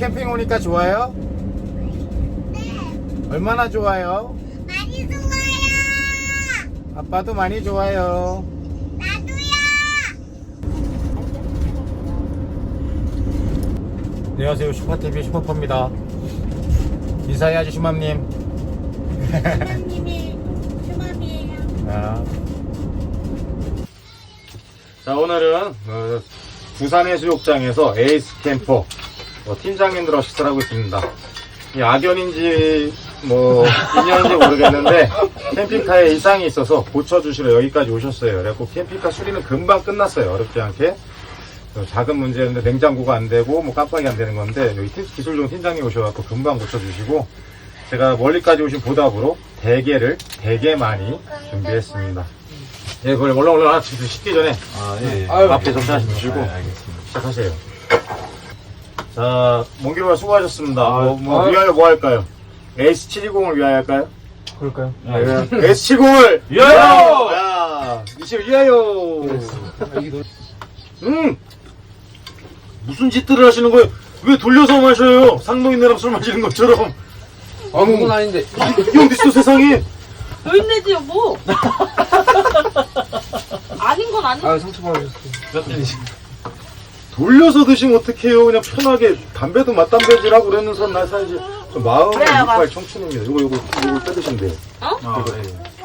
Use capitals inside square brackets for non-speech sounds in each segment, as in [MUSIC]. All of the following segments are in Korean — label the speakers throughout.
Speaker 1: 캠핑 오니까 좋아요?
Speaker 2: 네.
Speaker 1: 얼마나 좋아요?
Speaker 2: 많이 좋아요.
Speaker 1: 아빠도 많이 좋아요.
Speaker 2: 나도요.
Speaker 1: 안녕하세요. 슈퍼TV 슈퍼퍼입니다. 인사해야지, 슈맘님.
Speaker 2: 사장님이 휴맘이에요.
Speaker 1: 자, 자 오늘은 어, 부산해수욕장에서 에이스 캠퍼 어, 팀장님들 식사를 하고 있습니다. 이 악연인지 뭐 인연인지 모르겠는데 캠핑카에 이상이 있어서 고쳐주시러 여기까지 오셨어요. 그래갖고 캠핑카 수리는 금방 끝났어요. 어렵지 않게. 어, 작은 문제였는데 냉장고가 안 되고 뭐 깜빡이 안 되는 건데 여기 팀- 기술종 팀장님 오셔갖고 금방 고쳐주시고 제가 멀리까지 오신 보답으로 대게를 되게 많이 준비했습니다. 예, 그걸 얼른 얼른 하나 식기 전에
Speaker 3: 아, 예. 예.
Speaker 1: 앞에 좀 하나 주시고
Speaker 3: 아, 알겠습니다.
Speaker 1: 시작하세요. 자, 먼길와 수고하셨습니다.
Speaker 3: 아,
Speaker 1: 뭐, 뭐
Speaker 3: 아.
Speaker 1: 위하여 뭐 할까요? S720을 위하여 할까요?
Speaker 3: 그럴까요?
Speaker 1: S70을
Speaker 3: 위하여!
Speaker 1: 야, 20 위하여! 음! 무슨 짓들을 하시는 거예요? 왜 돌려서 마셔요? 상노인네랑 술 마시는 것처럼.
Speaker 3: 아, 그건 아닌데.
Speaker 1: 이 어디 있어 세상에?
Speaker 4: 여인네지 여보 아닌 건 아닌
Speaker 3: 아, 상처 받으셨어요.
Speaker 1: 돌려서 드시면 어떡해요? 그냥 편하게 담배도 맛담배질하고 그러는 사람 날. 저 마음은
Speaker 4: 그래요, 맞-
Speaker 1: 청춘입니다. 이거 이거 이거 뜯으시면 돼요.
Speaker 3: 아, 예.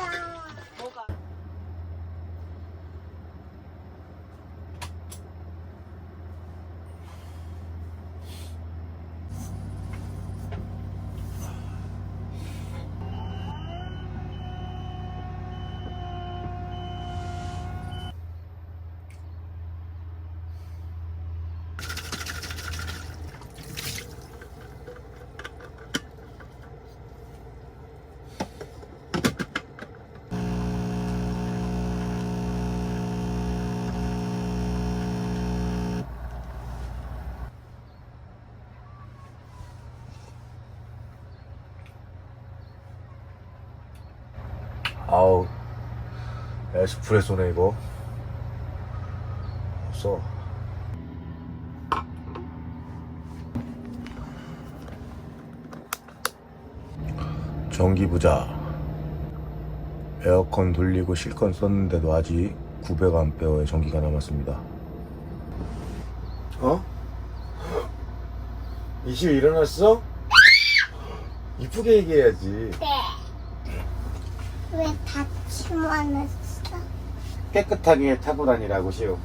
Speaker 1: 아우 에스프레소네 이거. 써. 전기 부자. 에어컨 돌리고 실컷 썼는데도 아직 900A의 전기가 남았습니다. 어? 이시 일어났어? 이쁘게 얘기해야지.
Speaker 2: 왜 다치만 했어?
Speaker 1: 깨끗하게 타고 다니라고 시오.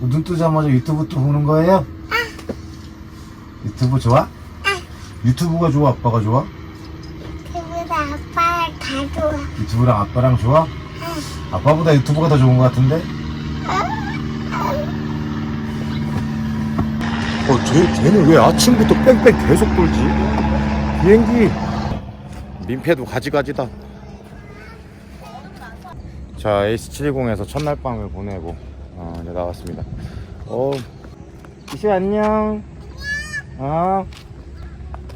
Speaker 1: 눈 뜨자마자 유튜브 또 보는 거예요? 유튜브 좋아? 유튜브가 좋아? 아빠가 좋아?
Speaker 2: 그보다 아빠를 다 좋아.
Speaker 1: 유튜브랑 아빠랑 좋아? 아빠보다 유튜브가 더 좋은 것 같은데? 어, 쟤, 쟤는 왜 아침부터 뺑뺑 계속 돌지? 비행기. 민폐도 가지가지다. 자, H720에서 첫날 밤을 보내고, 어, 이제 나왔습니다. 어, 이시 안녕. 아,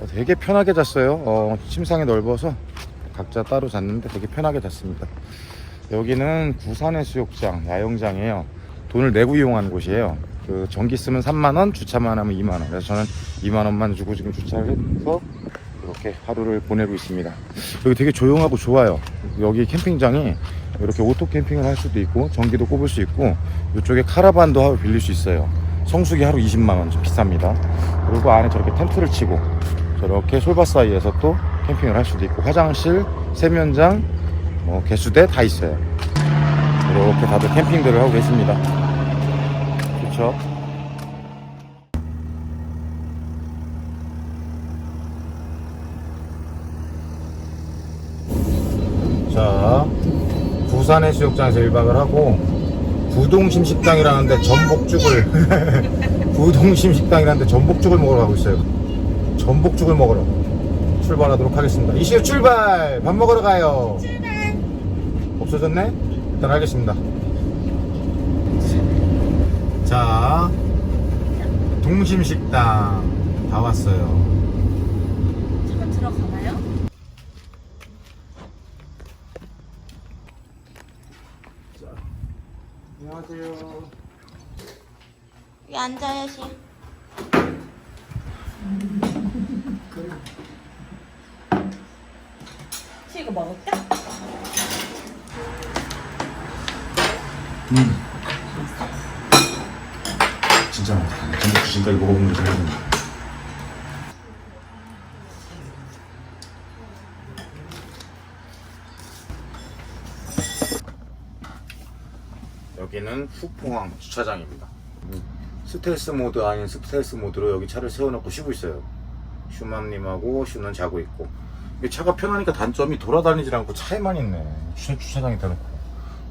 Speaker 1: 어, 되게 편하게 잤어요. 어, 침상이 넓어서 각자 따로 잤는데 되게 편하게 잤습니다. 여기는 구산해수욕장, 야영장이에요. 돈을 내고 이용하는 곳이에요. 그 전기 쓰면 3만원, 주차만 하면 2만원. 그래서 저는 2만원만 주고 지금 주차를 해서 이렇게 하루를 보내고 있습니다. 여기 되게 조용하고 좋아요. 여기 캠핑장이 이렇게 오토 캠핑을 할 수도 있고, 전기도 꼽을 수 있고, 이쪽에 카라반도 하루 빌릴 수 있어요. 성수기 하루 20만원, 좀 비쌉니다. 그리고 안에 저렇게 텐트를 치고, 저렇게 솔밭 사이에서 또 캠핑을 할 수도 있고, 화장실, 세면장, 뭐 개수대 다 있어요. 이렇게 다들 캠핑들을 하고 계십니다. 그렇죠? 자, 부산의 수욕장에서 1박을 하고 부동심 식당이라는데 전복죽을 [LAUGHS] 부동심 식당이라는데 전복죽을 먹으러 가고 있어요. 전복죽을 먹으러 출발하도록 하겠습니다. 이시우 출발! 밥 먹으러 가요. 없어졌네? 일단 알겠습니다. 자, 동심식당 다 왔어요.
Speaker 4: 지금 들어가나요?
Speaker 1: 안녕하세요.
Speaker 2: 여기 앉아야지.
Speaker 4: 혹시 이거 먹을까?
Speaker 1: 진짜 맛있다. 전복죽 지금까지 먹어본 게 제일 맛있네. 여기는 후포항 주차장입니다. 음, 스텔스 모드 아닌 스텔스 모드로 여기 차를 세워놓고 쉬고 있어요. 슈맘님하고 슈는 자고 있고. 이 차가 편하니까 단점이 돌아다니질 않고 차에만 있네. 주차, 주차장에 대놓고.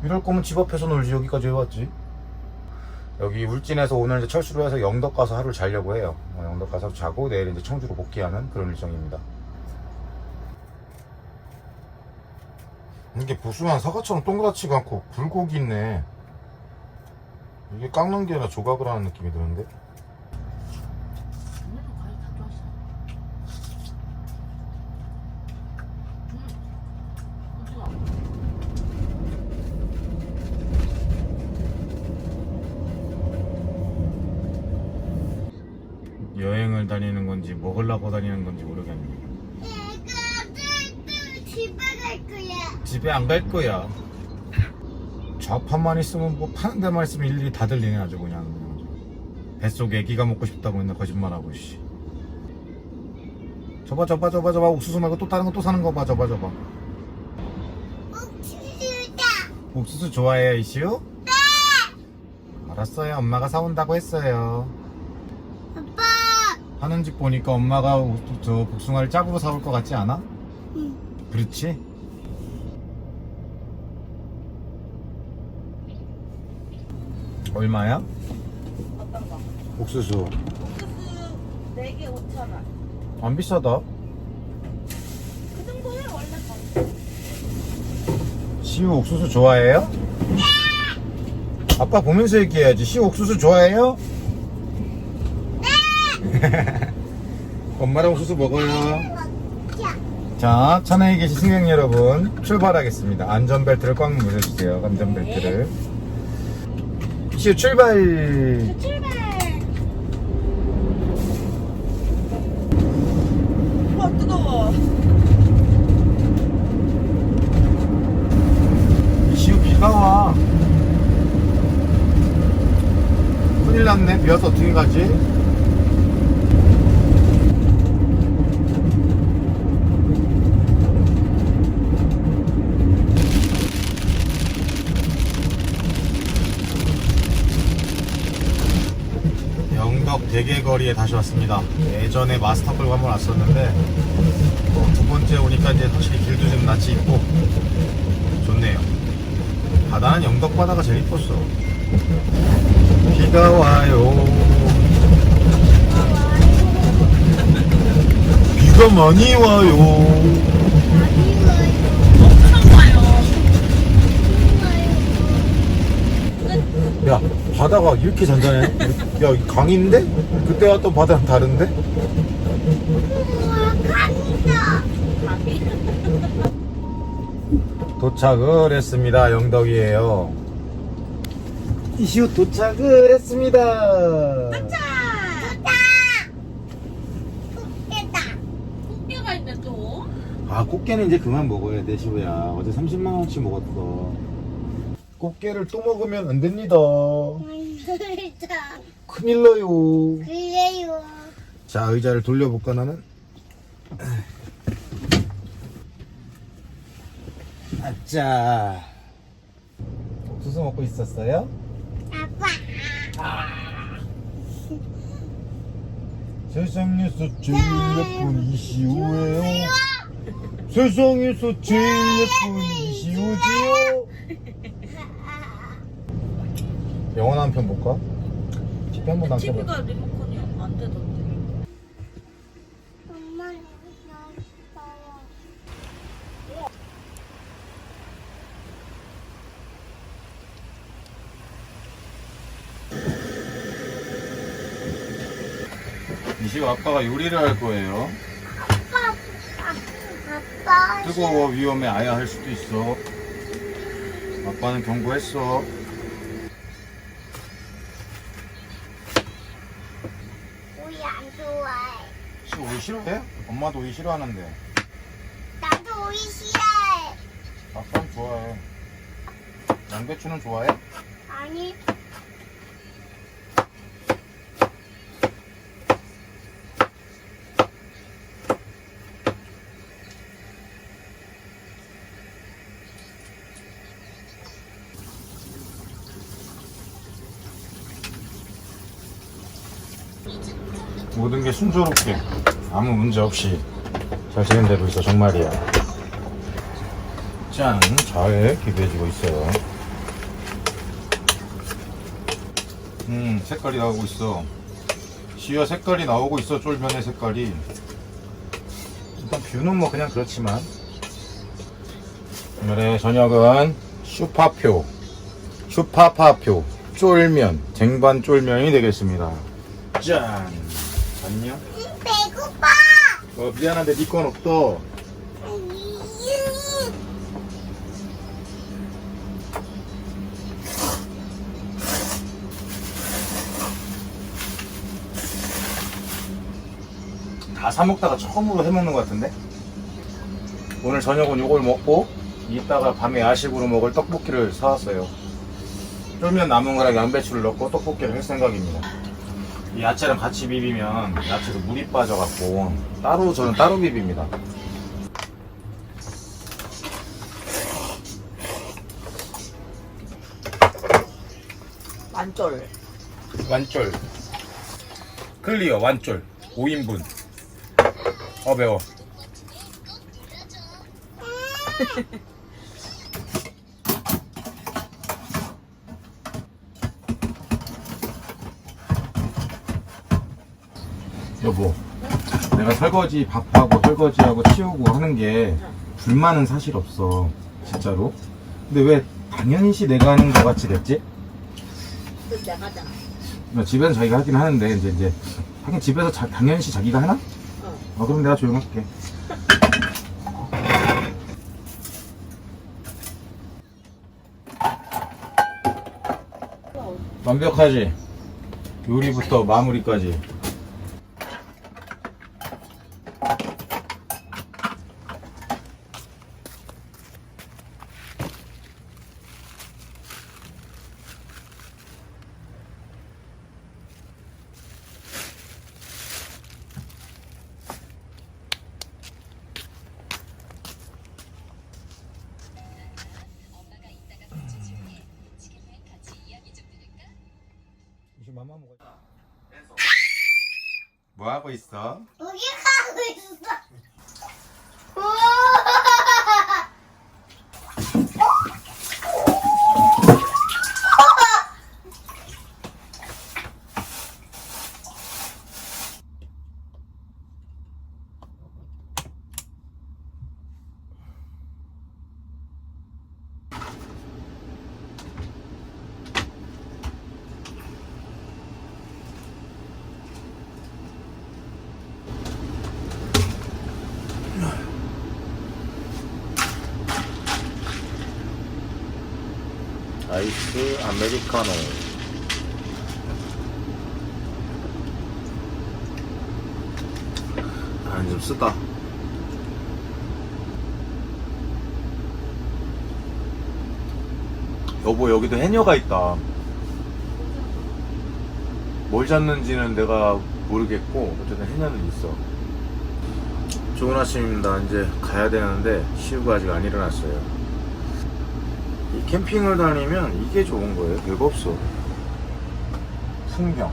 Speaker 1: 이럴 거면 집 앞에서 놀지 여기까지 왜 왔지? 여기 울진에서 오늘 이제 철수로 해서 영덕 가서 하루를 자려고 해요. 어, 영덕 가서 자고 내일 이제 청주로 복귀하는 그런 일정입니다. 이게 보수만 사과처럼 동그랗지가 않고 굴곡이 있네. 이게 깎는 게 아니라 조각을 하는 느낌이 드는데?
Speaker 4: 좋아했어.
Speaker 1: 여행을 다니는 건지 먹으려고 다니는 건지 모르겠네.
Speaker 2: 내가 집에 갈 거야.
Speaker 1: 집에 안 갈 거야. 좌판만 있으면 뭐 파는 데만 있으면 일일이 다 들리네 아주 그냥. 뱃속에 애기가 먹고 싶다고 맨날 거짓말하고 씨. 저봐 저봐 저봐 저봐 옥수수 말고 또 다른 거 또 사는 거 봐 저봐 저봐.
Speaker 2: 옥수수다.
Speaker 1: 옥수수 좋아해요 이시우? 네. 알았어요 엄마가 사온다고 했어요.
Speaker 2: 아빠.
Speaker 1: 하는 집 보니까 엄마가 옥- 저 복숭아를 짝으로 사올 것 같지 않아?
Speaker 2: 응.
Speaker 1: 그렇지? 얼마야?
Speaker 4: 어떤 거?
Speaker 1: 옥수수
Speaker 4: 옥수수 4개 5천 원.
Speaker 1: 안 비싸다
Speaker 4: 그 정도야 원래 거.
Speaker 1: 시우 옥수수 좋아해요? 아빠 보면서 얘기해야지 시우 옥수수 좋아해요? 네 [LAUGHS] 엄마랑 옥수수 먹어요
Speaker 2: 자.
Speaker 1: 자 차내에 계신 승객 여러분 출발하겠습니다 안전벨트를 꽉 매주세요 안전벨트를 시우 출발
Speaker 4: 출발. 와 뜨거워.
Speaker 1: 시우 비가 와. 큰일 났네. 비 와서 어떻게 가지? 영덕 대게거리에 다시 왔습니다. 예전에 마스터 끌고 한번 왔었는데 어, 두 번째 오니까 이제 확실히 길도 좀 낯이 있고 좋네요. 바다는 영덕 바다가 제일 이뻤어. 비가 와요. 비가 많이 와요. 야, 바다가 이렇게 잔잔해? 야, 이 강인데? 그때 왔던 바다랑 다른데? 도착을 했습니다. 영덕이에요. 이시우 도착을 했습니다.
Speaker 4: 꽃게가 있네 또.
Speaker 1: 아 꽃게는 이제 그만 먹어야 돼 시우야 어제 30만원치 먹었어 꽃게를 또 먹으면 안 됩니다. 큰일 나요.
Speaker 2: 그래요.
Speaker 1: 자 의자를 돌려볼까 나는? 아짜. 옥수수 먹고 있었어요?
Speaker 2: 아빠.
Speaker 1: 세상에서 제일 예쁜 이시우예요. 세상에서 제일 예쁜 이시우지요 영원 한편 볼까? TP 한번 남겨봐
Speaker 4: TV가 리모컨이 안 되던데.
Speaker 2: 엄마 여기 있어요.
Speaker 1: 이시우 아빠가 요리를 할 거예요
Speaker 2: 아빠.
Speaker 1: 뜨거워 위험해 아야 할 수도 있어 아빠는 경고했어
Speaker 2: 우리 안 좋아해.
Speaker 1: 오이 싫어해? 엄마도 오이 싫어하는데.
Speaker 2: 나도 오이 싫어해.
Speaker 1: 아빠는 좋아해. 양배추는 좋아해?
Speaker 2: 아니,
Speaker 1: 모든 게 순조롭게 아무 문제 없이 잘 진행되고 있어 정말이야. 짠, 잘 기부해지고 있어요. 음, 색깔이 나오고 있어. 시야 색깔이 나오고 있어 쫄면의 색깔이. 일단 뷰는 뭐 그냥 그렇지만 오늘의 저녁은 슈파표, 슈파파표 쫄면, 쟁반 쫄면이 되겠습니다. 짠. 안녕. 어, 미안한데 니건 없어. 다 사먹다가 처음으로 해먹는 것 같은데? 오늘 저녁은 요걸 먹고 이따가 밤에 야식으로 먹을 떡볶이를 사왔어요. 쫄면 남은 거랑 양배추를 넣고 떡볶이를 할 생각입니다. 이 야채랑 같이 비비면 야채도 물이 빠져갖고 따로 저는 따로 비빕니다.
Speaker 4: 만절.
Speaker 1: 완쫄 클리어 완쫄 5인분 어 매워 [LAUGHS] 여보 내가 설거지 밥하고 설거지하고 치우고 하는 게 불만은 사실 없어 진짜로 근데 왜 당연시 내가 하는 거 같이 됐지? 뭐 집에서 자기가 하긴 하는데 이제 이제 하긴 집에서 자, 당연시 자기가 하나?
Speaker 4: 어.
Speaker 1: 어 그럼 내가 조용할게. 완벽하지? 요리부터 마무리까지. 뭐 하고 있어?
Speaker 2: 여기 가고 있어. 우와.
Speaker 1: 아이스 아메리카노. 아, 좀 쓰다. 여보, 여기도 해녀가 있다. 뭘 잡는지는 내가 모르겠고, 어쨌든 해녀는 있어. 좋은 아침입니다. 이제 가야 되는데, 시우가 아직 안 일어났어요. 이 캠핑을 다니면 이게 좋은 거예요. 별거 없어. 풍경.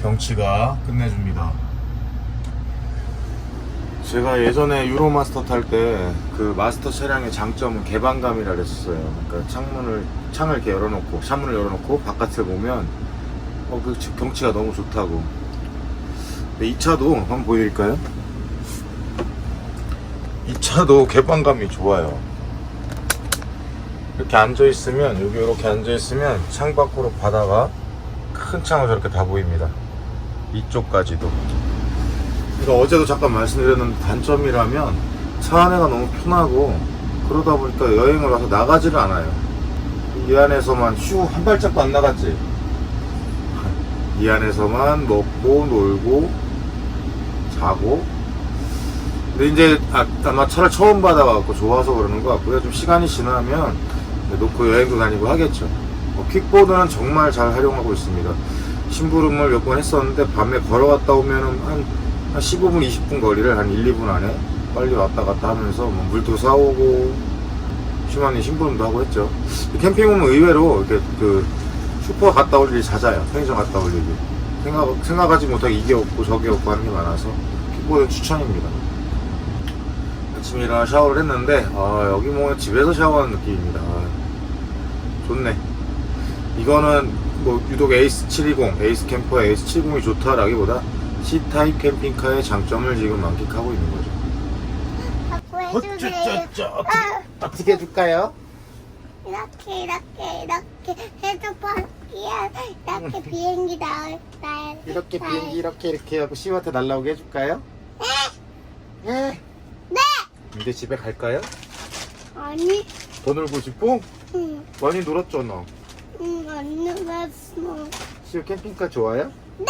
Speaker 1: 경치가 끝내줍니다. 제가 예전에 유로마스터 탈 때 그 마스터 차량의 장점은 개방감이라 그랬었어요. 그러니까 창문을 창을 이렇게 열어놓고 창문을 열어놓고 바깥을 보면 어 그 경치가 너무 좋다고. 이 차도 한번 보여드릴까요? 이 차도 개방감이 좋아요. 이렇게 앉아 있으면 여기 이렇게 앉아 있으면 창 밖으로 바다가 큰 창으로 저렇게 다 보입니다. 이쪽까지도. 그러니까 어제도 잠깐 말씀드렸는데 단점이라면 차 안에가 너무 편하고 그러다 보니까 여행을 와서 나가지를 않아요. 이 안에서만 슈한 발짝도 안 나갔지. 이 안에서만 먹고 놀고 자고 근데 이제 아, 아마 차를 처음 받아갖고 좋아서 그러는 것 같고요 좀 시간이 지나면 놓고 여행도 다니고 하겠죠. 어, 퀵보드는 정말 잘 활용하고 있습니다. 심부름을 몇 번 했었는데 밤에 걸어갔다 오면은 한, 한 15분 20분 거리를 한 1, 2분 안에 빨리 왔다 갔다 하면서 뭐 물도 사오고 휴만이 심부름도 하고 했죠. 캠핑 오면 의외로 이렇게 그 슈퍼 갔다 올 일이 잦아요. 편의점 갔다 올 일이. 생각, 생각하지 못하게 이게 없고 저게 없고 하는 게 많아서 킥보드 추천입니다. 일어나 샤워를 했는데 아 여기 뭐 집에서 샤워하는 느낌입니다. 아, 좋네 이거는 뭐 유독 에이스 720 에이스 캠퍼 에이스 70이 좋다라기보다 C타입 캠핑카의 장점을 지금 만끽하고 있는 거죠
Speaker 2: 해주세요. 아,
Speaker 1: 어떻게 해줄까요?
Speaker 2: 이렇게 이렇게 이렇게 해도 밖이야. 이렇게 비행기 나올 날.
Speaker 1: 이렇게
Speaker 2: 날.
Speaker 1: 비행기 이렇게 이렇게 하고 시한테 날라오게 해줄까요? 네.
Speaker 2: 네.
Speaker 1: 이제 집에 갈까요?
Speaker 2: 아니,
Speaker 1: 더 놀고 싶어?
Speaker 2: 응,
Speaker 1: 많이 놀았잖아.
Speaker 2: 응, 안 놀았어.
Speaker 1: 시우 캠핑카 좋아요?
Speaker 2: 네.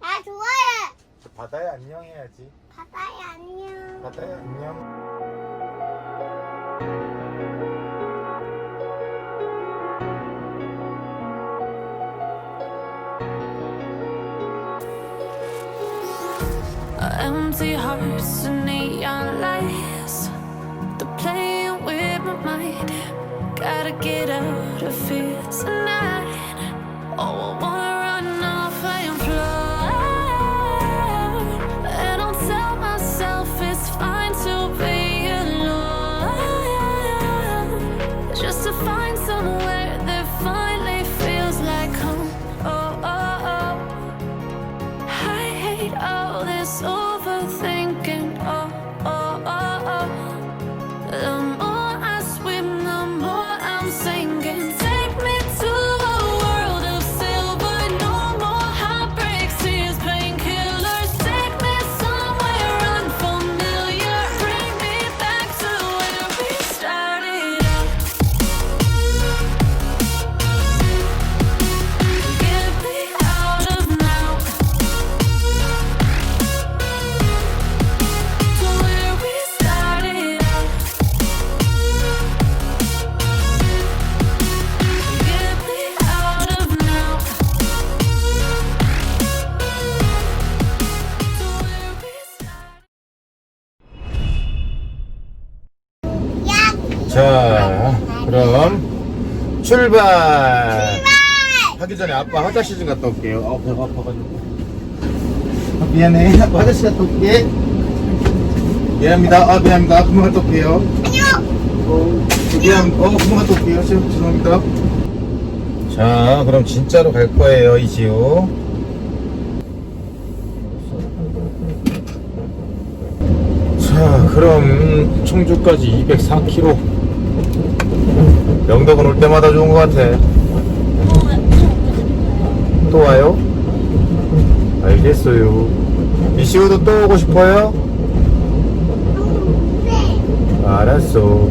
Speaker 2: 아 좋아요.
Speaker 1: 바다에 안녕 해야지.
Speaker 2: 바다에 안녕.
Speaker 1: 바다에 안녕.
Speaker 5: Empty hearts and neon Gotta get out of here tonight. Oh, I wanna
Speaker 1: 자, 그럼 출발. 하기 전에 아빠 화장실 좀 갔다 올게요. 아, 배가 아파가지고. 아, 미안해. [LAUGHS] 아빠 화장실 갔다 올게. 미안합니다. 아, 미안합니다. 아, 금방 갔다 올게요.
Speaker 2: 안녕.
Speaker 1: 어, 미안, 어, 금방 갔다 올게요. 시- 죄송합니다. 자, 그럼 진짜로 갈 거예요, 이지우. 자, 그럼 청주까지 204km. 영덕은 올 때마다 좋은 것 같아. 또 와요? 알겠어요. 이시우도 또 오고 싶어요?
Speaker 2: 네.
Speaker 1: 알았어.